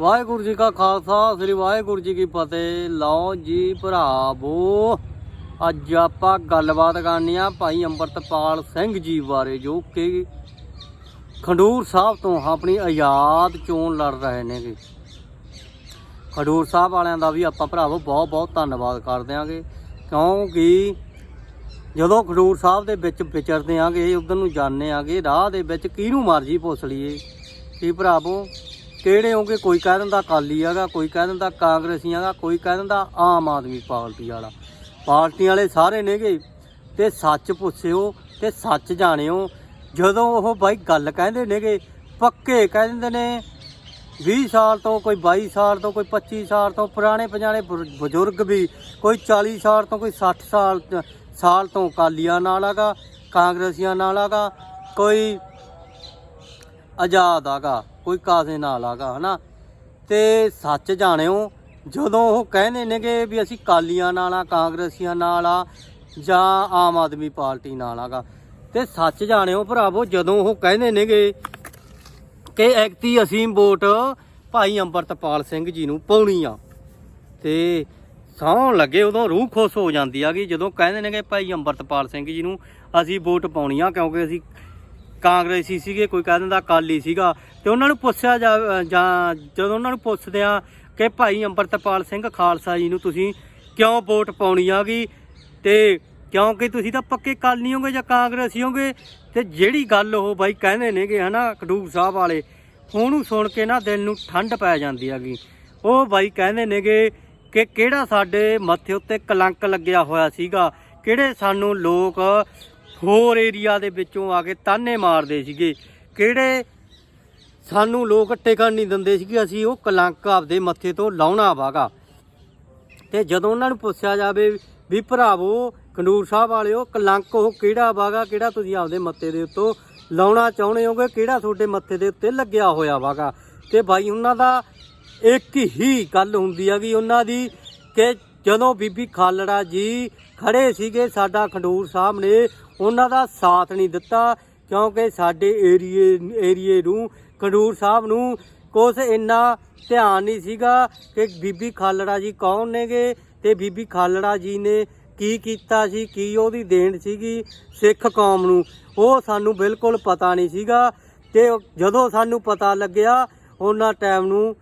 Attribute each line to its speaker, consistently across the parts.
Speaker 1: ਵਾਹਿਗੁਰੂ ਜੀ ਕਾ ਖਾਲਸਾ, ਸ੍ਰੀ ਵਾਹਿਗੁਰੂ ਜੀ ਕੀ ਫਤਿਹ। ਲਓ ਜੀ ਭਰਾਵੋ ਅੱਜ ਆਪਾਂ ਗੱਲਬਾਤ ਕਰਨੀ ਆ ਭਾਈ ਅੰਮ੍ਰਿਤਪਾਲ ਸਿੰਘ ਜੀ ਬਾਰੇ, ਜੋ ਕਿ ਖਡੂਰ ਸਾਹਿਬ ਤੋਂ ਆਪਣੀ ਆਜ਼ਾਦ ਚੋਣ ਲੜ ਰਹੇ ਨੇਗੇ। ਖਡੂਰ ਸਾਹਿਬ ਵਾਲਿਆਂ ਦਾ ਵੀ ਆਪਾਂ ਭਰਾਵੋ ਬਹੁਤ ਬਹੁਤ ਧੰਨਵਾਦ ਕਰਦੇ ਆਂਗੇ ਕਿਉਂਕਿ ਜਦੋਂ ਖਡੂਰ ਸਾਹਿਬ ਦੇ ਵਿੱਚ ਵਿਚਰਦੇ ਆਂਗੇ, ਉਧਰ ਨੂੰ ਜਾਂਦੇ ਆਂਗੇ, ਰਾਹ ਦੇ ਵਿੱਚ ਕਿਹਨੂੰ ਮਰਜ਼ੀ ਪੁੱਛ ਲਈਏ। ਕੀ ਭਰਾਵੋ ਕਿਹੜੇ ਹੋਗੇ ਕੋਈ ਕਹਿ ਦਿੰਦਾ ਅਕਾਲੀ ਹੈਗਾ, ਕੋਈ ਕਹਿ ਦਿੰਦਾ ਕਾਂਗਰਸੀ ਹੈਗਾ, ਕੋਈ ਕਹਿ ਦਿੰਦਾ ਆਮ ਆਦਮੀ ਪਾਰਟੀ ਵਾਲਾ। ਪਾਰਟੀ ਵਾਲੇ ਸਾਰੇ ਨੇਗੇ। ਤੇ ਸੱਚ ਪੁੱਛਿਓ ਤੇ ਸੱਚ ਜਾਣਿਓ। ਜਦੋਂ ਉਹ ਬਾਈ ਗੱਲ ਕਹਿੰਦੇ ਨੇਗੇ, ਪੱਕੇ ਕਹਿ ਦਿੰਦੇ ਨੇ 20 ਸਾਲ ਤੋਂ ਕੋਈ 22 ਸਾਲ ਤੋਂ ਕੋਈ 25 ਸਾਲ ਤੋਂ, ਪੁਰਾਣੇ ਪਜਾਣੇ ਬਜ਼ੁਰਗ ਵੀ ਕੋਈ 40 ਸਾਲ ਤੋਂ ਕੋਈ 60 ਸਾਲ ਸਾਲ ਤੋਂ ਕਾਲੀਆਂ ਨਾਲ ਹੈਗਾ, ਕਾਂਗਰਸੀਆਂ ਨਾਲ ਹੈਗਾ, ਕੋਈ ਆਜ਼ਾਦ ਹੈਗਾ ਕੋਈ ਕਾਸੇ ਨਾਲ ਹੈਗਾ ਹਨਾ? ਤੇ ਸੱਚ ਜਾਣਿਓ, ਜਦੋਂ ਉਹ ਕਹਿੰਦੇ ਨੇਗੇ ਵੀ ਅਸੀਂ ਕਾਲੀਆਂ ਨਾਲ ਆ, ਕਾਂਗਰਸੀਆਂ ਨਾਲ ਆ, ਜਾਂ ਆਮ ਆਦਮੀ ਪਾਰਟੀ ਨਾਲ ਹੈਗਾ ਤੇ ਸੱਚ ਜਾਣਿਓ ਭਰਾਵੋ, ਜਦੋਂ ਉਹ ਕਹਿੰਦੇ ਨੇਗੇ ਕਿ ਐਕਤੀ ਅਸੀਂ ਵੋਟ ਭਾਈ ਅੰਮ੍ਰਿਤਪਾਲ ਸਿੰਘ ਜੀ ਨੂੰ ਪਾਉਣੀ ਆ, ਤੇ ਸੌਣ ਲੱਗੇ ਉਦੋਂ ਰੂਹ ਖੁਸ਼ ਹੋ ਜਾਂਦੀ ਆ ਕਿ ਜਦੋਂ ਕਹਿੰਦੇ ਨੇ ਕਿ ਭਾਈ ਅੰਮ੍ਰਿਤਪਾਲ ਸਿੰਘ ਜੀ ਨੂੰ ਅਸੀਂ ਵੋਟ ਪਾਉਣੀ ਆ, ਕਿਉਂਕਿ ਅਸੀਂ ਕਾਂਗਰਸੀ ਸੀਗੇ, ਕੋਈ ਕਹਿ ਦਿੰਦਾ ਅਕਾਲੀ ਸੀਗਾ। ਤੇ ਉਹਨਾਂ ਨੂੰ ਪੁੱਛਿਆ ਜਾ- ਜਾਂ ਜਦੋਂ ਉਹਨਾਂ ਨੂੰ ਪੁੱਛਦੇ ਆ ਕਿ ਭਾਈ ਅੰਮ੍ਰਿਤਪਾਲ ਸਿੰਘ ਖਾਲਸਾ ਜੀ ਨੂੰ ਤੁਸੀਂ ਕਿਉਂ ਵੋਟ ਪਾਉਣੀ ਆਗੀ? ਤੇ ਕਿਉਂਕਿ ਤੁਸੀਂ ਤਾਂ ਪੱਕੇ ਕਾਲੀ ਹੋਗੇ ਜਾਂ ਕਾਂਗਰਸੀ ਹੋਗੇ? ਤੇ ਜਿਹੜੀ ਗੱਲ ਉਹ ਬਾਈ ਕਹਿੰਦੇ ਨੇਗੇ ਹਨਾ, ਖਡੂਰ ਸਾਹਿਬ ਵਾਲੇ, ਉਹਨੂੰ ਸੁਣ ਕੇ ਨਾ ਦਿਲ ਨੂੰ ਠੰਡ ਪੈ ਜਾਂਦੀ ਹੈਗੀ। ਉਹ ਬਾਈ ਕਹਿੰਦੇ ਨੇਗੇ ਕਿ ਕਿਹੜਾ ਸਾਡੇ ਮੱਥੇ ਉੱਤੇ ਕਲੰਕ ਲੱਗਿਆ ਹੋਇਆ ਸੀਗਾ? ਕਿਹੜੇ ਸਾਨੂੰ ਲੋਕ ਹੋਰ ਏਰੀਆ ਦੇ ਵਿੱਚੋਂ ਆ ਕੇ ਤਾਨੇ ਮਾਰਦੇ ਸੀਗੇ। ਕਿਹੜੇ ਸਾਨੂੰ ਲੋਕ ਟਿਕਣ ਨਹੀਂ ਦਿੰਦੇ ਸੀਗੇ, ਅਸੀਂ ਉਹ ਕਲੰਕ ਆਪਦੇ ਮੱਥੇ ਤੋਂ ਲਾਉਣਾ ਵਾਗਾ। ਤੇ ਜਦੋਂ ਉਹਨਾਂ ਨੂੰ ਪੁੱਛਿਆ ਜਾਵੇ ਵੀ ਭਰਾਵੋ, ਖੰਡੂਰ ਸਾਹਿਬ ਵਾਲਿਓ, ਕਲੰਕ ਉਹ ਕਿਹੜਾ ਵਾਗਾ, ਕਿਹੜਾ ਤੁਸੀਂ ਆਪਦੇ ਮੱਥੇ ਦੇ ਉੱਤੋਂ ਲਾਉਣਾ ਚਾਹੁੰਦੇ ਹੋਗੇ, ਕਿਹੜਾ ਤੁਹਾਡੇ ਮੱਥੇ ਦੇ ਉੱਤੇ ਲੱਗਿਆ ਹੋਇਆ ਵਾਗਾ? ਤੇ ਬਾਈ, ਉਹਨਾਂ ਦਾ ਇੱਕ ਹੀ ਗੱਲ ਹੁੰਦੀ ਆ ਹੈਗੀ ਉਹਨਾਂ ਦੀ ਕਿ ਜਦੋਂ ਬੀਬੀ ਖਾਲੜਾ ਜੀ ਖੜੇ ਸੀਗੇ ਸਾਡਾ ਖੰਡੂਰ ਸਾਹਿਬ ਨੇ ਉਹਨਾਂ ਦਾ ਸਾਥ ਨਹੀਂ ਦਿੱਤਾ, ਕਿਉਂਕਿ ਸਾਡੇ ਏਰੀਏ ਏਰੀਏ ਨੂੰ, ਖੰਡੂਰ ਸਾਹਿਬ ਨੂੰ ਕੁਛ ਇੰਨਾ ਧਿਆਨ ਨਹੀਂ ਸੀਗਾ ਕਿ ਬੀਬੀ ਖਾਲੜਾ ਜੀ ਕੌਣ ਨੇਗੇ ਤੇ ਬੀਬੀ ਖਾਲੜਾ ਜੀ ਨੇ ਕੀ ਕੀਤਾ ਸੀ, ਕੀ ਉਹਦੀ ਦੇਣ ਸੀਗੀ ਸਿੱਖ ਕੌਮ ਨੂੰ, ਉਹ ਸਾਨੂੰ ਬਿਲਕੁਲ ਪਤਾ ਨਹੀਂ ਸੀਗਾ ਤੇ ਜਦੋਂ ਸਾਨੂੰ ਪਤਾ ਲੱਗਿਆ, ਉਹਨਾਂ ਟਾਈਮ ਨੂੰ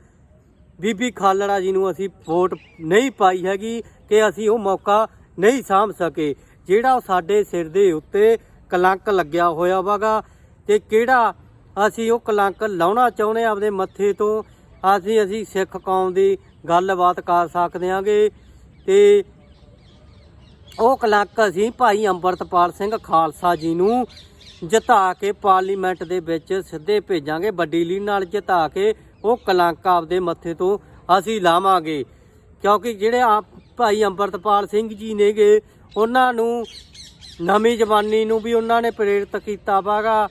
Speaker 1: ਬੀਬੀ ਖਾਲੜਾ ਜੀ ਨੂੰ ਅਸੀਂ ਵੋਟ ਨਹੀਂ ਪਾਈ ਹੈਗੀ ਕਿ ਅਸੀਂ ਉਹ ਮੌਕਾ ਨਹੀਂ ਸਾਂਭ ਸਕੇ। ਜਿਹੜਾ ਸਾਡੇ ਸਿਰ ਦੇ ਉੱਤੇ ਕਲੰਕ ਲੱਗਿਆ ਹੋਇਆ ਵਾਗਾ ਤੇ ਕਿਹੜਾ ਅਸੀਂ ਉਹ ਕਲੰਕ ਲਾਉਣਾ ਚਾਹੁੰਦੇ ਆਪਦੇ ਮੱਥੇ ਤੋਂ, ਅਸੀਂ ਅਸੀਂ ਸਿੱਖ ਕੌਮ ਦੀ ਗੱਲਬਾਤ ਕਰ ਸਕਦੇ ਹਾਂਗੇ ਤੇ ਉਹ ਕਲੰਕ ਅਸੀਂ ਭਾਈ ਅੰਮ੍ਰਿਤਪਾਲ ਸਿੰਘ ਖਾਲਸਾ ਜੀ ਨੂੰ ਜਿਤਾ ਕੇ ਪਾਰਲੀਮੈਂਟ ਦੇ ਵਿੱਚ ਸਿੱਧੇ ਭੇਜਾਂਗੇ, ਵੱਡੀ ਲੀਡ ਨਾਲ ਜਿਤਾ ਕੇ ਉਹ ਕਲੰਕ ਆਪਦੇ ਮੱਥੇ ਤੋਂ ਅਸੀਂ ਲਾਵਾਂਗੇ। ਕਿਉਂਕਿ ਜਿਹੜੇ ਆਪ ਭਾਈ ਅੰਮ੍ਰਿਤਪਾਲ ਸਿੰਘ ਜੀ ਨੇਗੇ, ਉਹਨਾਂ ਨੂੰ ਨਵੀਂ ਜਵਾਨੀ ਨੂੰ ਵੀ ਉਹਨਾਂ ਨੇ ਪ੍ਰੇਰਿਤ ਕੀਤਾ ਵਾਗਾ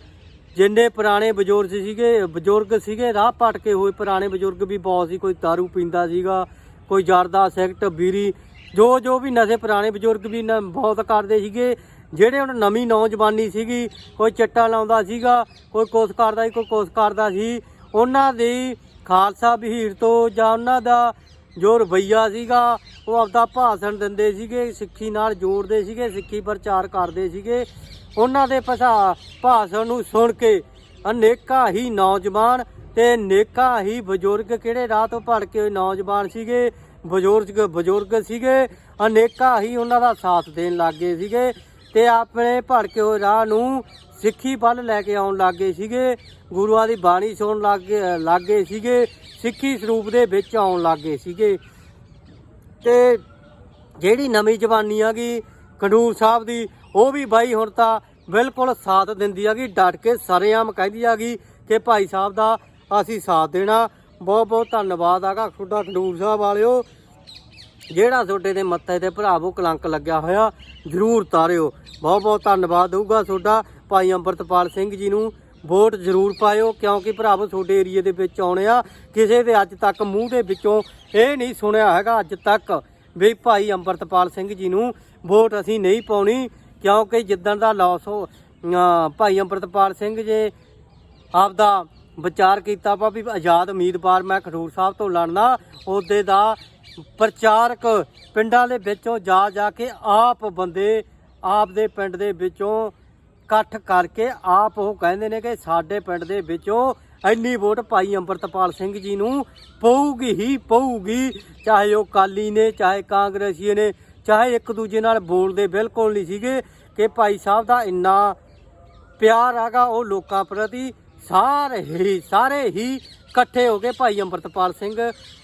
Speaker 1: ਜਿੰਨੇ ਪੁਰਾਣੇ ਬਜ਼ੁਰਗ ਸੀਗੇ ਬਜ਼ੁਰਗ ਸੀਗੇ, ਰਾਹ ਪਟਕੇ ਹੋਏ ਪੁਰਾਣੇ ਬਜ਼ੁਰਗ ਵੀ ਬਹੁਤ ਸੀ। ਕੋਈ दारू ਪੀਂਦਾ ਸੀਗਾ, ਕੋਈ ਜਰਦਾ, ਸਿਗਰਟ, ਬੀਰੀ, ਜੋ ਜੋ ਵੀ ਨਸ਼ੇ ਪੁਰਾਣੇ ਬਜ਼ੁਰਗ ਵੀ ਨ- ਬਹੁਤ ਕਰਦੇ ਸੀਗੇ। ਜਿਹੜੇ ਹੁਣ ਨਵੀਂ ਨੌਜਵਾਨੀ ਸੀਗੀ, ਕੋਈ ਚਿੱਟਾ ਲਾਉਂਦਾ ਸੀਗਾ, ਕੋਈ ਕੁਛ ਕਰਦਾ ਸੀ, ਕੋਈ ਕੁਛ ਕਰਦਾ ਸੀ ਉਹਨਾਂ ਦੀ ਖਾਲਸਾ ਬਹੀਰ ਤੋਂ ਜਾਂ ਉਹਨਾਂ ਦਾ ਜੋ ਰਵਈਆ ਸੀਗਾ, ਉਹ ਆਪਦਾ ਭਾਸ਼ਣ ਦਿੰਦੇ ਸੀਗੇ, ਸਿੱਖੀ ਨਾਲ ਜੋੜਦੇ ਸੀਗੇ, ਸਿੱਖੀ ਪ੍ਰਚਾਰ ਕਰਦੇ ਸੀਗੇ। ਉਹਨਾਂ ਦੇ ਭਾਸ਼ਾ ਭਾਸ਼ਣ ਨੂੰ ਸੁਣ ਕੇ ਅਨੇਕਾਂ ਹੀ ਨੌਜਵਾਨ ਤੇ ਅਨੇਕਾਂ ਹੀ ਬਜ਼ੁਰਗ, ਕਿਹੜੇ ਰਾਹ ਤੋਂ ਭੜ ਕੇ ਹੋਏ ਨੌਜਵਾਨ ਸੀਗੇ? ਬਜ਼ੁਰਗ ਬਜ਼ੁਰਗ ਸੀਗੇ। ਅਨੇਕਾਂ ਹੀ ਉਹਨਾਂ ਦਾ ਸਾਥ ਦੇਣ ਲੱਗੇ ਸੀਗੇ ਤੇ ਆਪਣੇ ਭੜਕੇ ਹੋਏ ਰਾਹ ਨੂੰ ਸਿੱਖੀ ਵੱਲ ਲੈ ਕੇ ਆਉਣ ਲੱਗੇ ਸੀਗੇ, ਗੁਰੂਆਂ ਦੀ ਬਾਣੀ ਸੁਣਨ ਲੱਗੇ ਲੱਗੇ ਸੀਗੇ, ਸਿੱਖੀ ਸਰੂਪ ਦੇ ਵਿੱਚ ਆਉਣ ਲੱਗੇ ਸੀਗੇ। ਤੇ ਜਿਹੜੀ ਨਵੀਂ ਜਵਾਨੀ ਆ ਗਈ ਖਡੂਰ ਸਾਹਿਬ ਦੀ, ਉਹ ਵੀ ਬਾਈ ਹੁਣ ਤਾਂ ਬਿਲਕੁਲ ਸਾਥ ਦਿੰਦੀ ਆਗੀ, ਡਟ ਕੇ ਸਰੇਆਮ ਕਹਿੰਦੀ ਆਗੀ ਕਿ ਭਾਈ ਸਾਹਿਬ ਦਾ ਅਸੀਂ ਸਾਥ ਦੇਣਾ। ਬਹੁਤ ਬਹੁਤ ਧੰਨਵਾਦ ਆਗਾ ਤੁਹਾਡਾ ਖਡੂਰ ਸਾਹਿਬ ਵਾਲਿਓ। ਜਿਹੜਾ ਤੁਹਾਡੇ ਦੇ ਮੱਥੇ ਤੇ ਭਰਾਵੋ ਕਲੰਕ ਲੱਗਿਆ ਹੋਇਆ, ਜਰੂਰ ਤਾਰਿਓ। ਬਹੁਤ ਬਹੁਤ ਧੰਨਵਾਦ ਹੋਊਗਾ ਤੁਹਾਡਾ। ਭਾਈ ਅੰਮ੍ਰਿਤਪਾਲ ਸਿੰਘ ਜੀ ਨੂੰ ਵੋਟ ਜ਼ਰੂਰ ਪਾਇਓ, ਕਿਉਂਕਿ ਭਰਾਵੋ ਤੁਹਾਡੇ ਏਰੀਏ ਦੇ ਵਿੱਚ ਆਉਣੇ ਆ। ਕਿਸੇ ਦੇ ਅੱਜ ਤੱਕ ਮੂੰਹ ਦੇ ਵਿੱਚੋਂ ਇਹ ਨਹੀਂ ਸੁਣਿਆ ਹੈਗਾ ਅੱਜ ਤੱਕ ਵੀ ਭਾਈ ਅੰਮ੍ਰਿਤਪਾਲ ਸਿੰਘ ਜੀ ਨੂੰ ਵੋਟ ਅਸੀਂ ਨਹੀਂ ਪਾਉਣੀ, ਕਿਉਂਕਿ ਜਿੱਦਣ ਦਾ ਲਾਸ ਹੋ ਭਾਈ ਅੰਮ੍ਰਿਤਪਾਲ ਸਿੰਘ ਜੀ ਆਪਦਾ ਵਿਚਾਰ ਕੀਤਾ ਵਾ ਵੀ ਆਜ਼ਾਦ ਉਮੀਦਵਾਰ ਮੈਂ ਖਡੂਰ ਸਾਹਿਬ ਤੋਂ ਲੜਨਾ, ਉਹਦੇ ਦਾ ਪ੍ਰਚਾਰਕ ਪਿੰਡਾਂ ਦੇ ਵਿੱਚੋਂ ਜਾ ਜਾ ਕੇ ਆਪ ਬੰਦੇ, ਆਪ ਦੇ ਪਿੰਡ ਦੇ ਵਿੱਚੋਂ ਇਕੱਠ ਕਰਕੇ ਆਪ ਉਹ ਕਹਿੰਦੇ ਨੇ ਕਿ ਸਾਡੇ ਪਿੰਡ ਦੇ ਵਿੱਚੋਂ ਇੰਨੀ ਵੋਟ ਭਾਈ ਅੰਮ੍ਰਿਤਪਾਲ ਸਿੰਘ ਜੀ ਨੂੰ ਪਊਗੀ ਹੀ ਪਊਗੀ, ਚਾਹੇ ਉਹ ਕਾਲੀ ਨੇ, ਚਾਹੇ ਕਾਂਗਰਸੀ ਨੇ, ਚਾਹੇ ਇੱਕ ਦੂਜੇ ਨਾਲ ਬੋਲਦੇ ਬਿਲਕੁਲ ਨਹੀਂ ਸੀਗੇ ਕਿ ਭਾਈ ਸਾਹਿਬ ਦਾ ਇੰਨਾ ਪਿਆਰ ਹੈਗਾ ਉਹ ਲੋਕਾਂ ਪ੍ਰਤੀ ਸਾਰੇ ਹੀ ਸਾਰੇ ਹੀ ਇਕੱਠੇ ਹੋ ਕੇ ਭਾਈ ਅੰਮ੍ਰਿਤਪਾਲ ਸਿੰਘ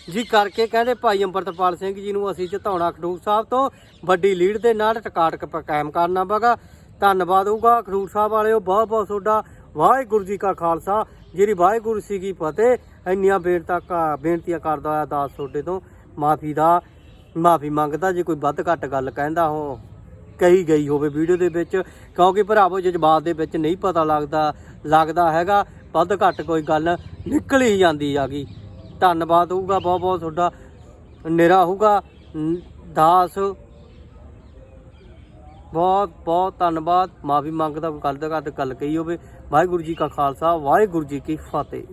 Speaker 1: ਜੀ ਕਰਕੇ ਕਹਿੰਦੇ, ਭਾਈ ਅੰਮ੍ਰਿਤਪਾਲ ਸਿੰਘ ਜੀ ਨੂੰ ਅਸੀਂ ਜਿਤਾਉਣਾ ਖਡੂਰ ਸਾਹਿਬ ਤੋਂ ਵੱਡੀ ਲੀਡ ਦੇ ਨਾਲ ਟਿਕਾਟ ਕਾਇਮ ਕਰਨਾ ਪਗਾ ਧੰਨਵਾਦ ਹੋਊਗਾ। ਖਡੂਰ ਸਾਹਿਬ ਵਾਲਿਓ, ਬਹੁਤ ਬਹੁਤ ਤੁਹਾਡਾ ਵਾਹਿਗੁਰੂ ਜੀ ਕਾ ਖਾਲਸਾ। ਜਿਹੜੀ ਵਾਹਿਗੁਰੂ ਸੀ ਕੀ ਫਤਿਹ, ਇੰਨੀਆਂ ਬੇਨਤਾਂ ਬੇਨਤੀਆਂ ਕਰਦਾ ਹੋਇਆ ਦਾਸ ਤੁਹਾਡੇ ਤੋਂ। ਮਾਫੀ ਦਾ, ਮਾਫੀ ਮੰਗਦਾ, ਜੇ ਕੋਈ ਵੱਧ ਘੱਟ ਗੱਲ ਕਹਿੰਦਾ ਹੋ, ਕਹੀ ਗਈ ਹੋਵੇ ਵੀਡੀਓ ਦੇ ਵਿੱਚ। ਕਿਉਂਕਿ ਭਰਾਵੋ, ਜਜ਼ਬਾਤ ਦੇ ਵਿੱਚ ਨਹੀਂ ਪਤਾ ਲੱਗਦਾ ਲੱਗਦਾ ਹੈਗਾ, ਵੱਧ ਘੱਟ ਕੋਈ ਗੱਲ ਨਿਕਲ ਹੀ ਜਾਂਦੀ ਆਗੀ ਧੰਨਵਾਦ ਹੋਊਗਾ, ਬਹੁਤ ਬਹੁਤ ਤੁਹਾਡਾ ਨਿਰਾ ਹੋਊਗਾ। ਦਾਸ ਬਹੁਤ ਬਹੁਤ ਧੰਨਵਾਦ। ਮਾਫੀ ਮੰਗਦਾ ਕੋਈ ਗੱਲ ਦਾ ਗੱਲ ਕਹੀ ਹੋਵੇ। ਵਾਹਿਗੁਰੂ ਜੀ ਕਾ ਖਾਲਸਾ, ਵਾਹਿਗੁਰੂ ਜੀ ਕੀ ਫਤਿਹ।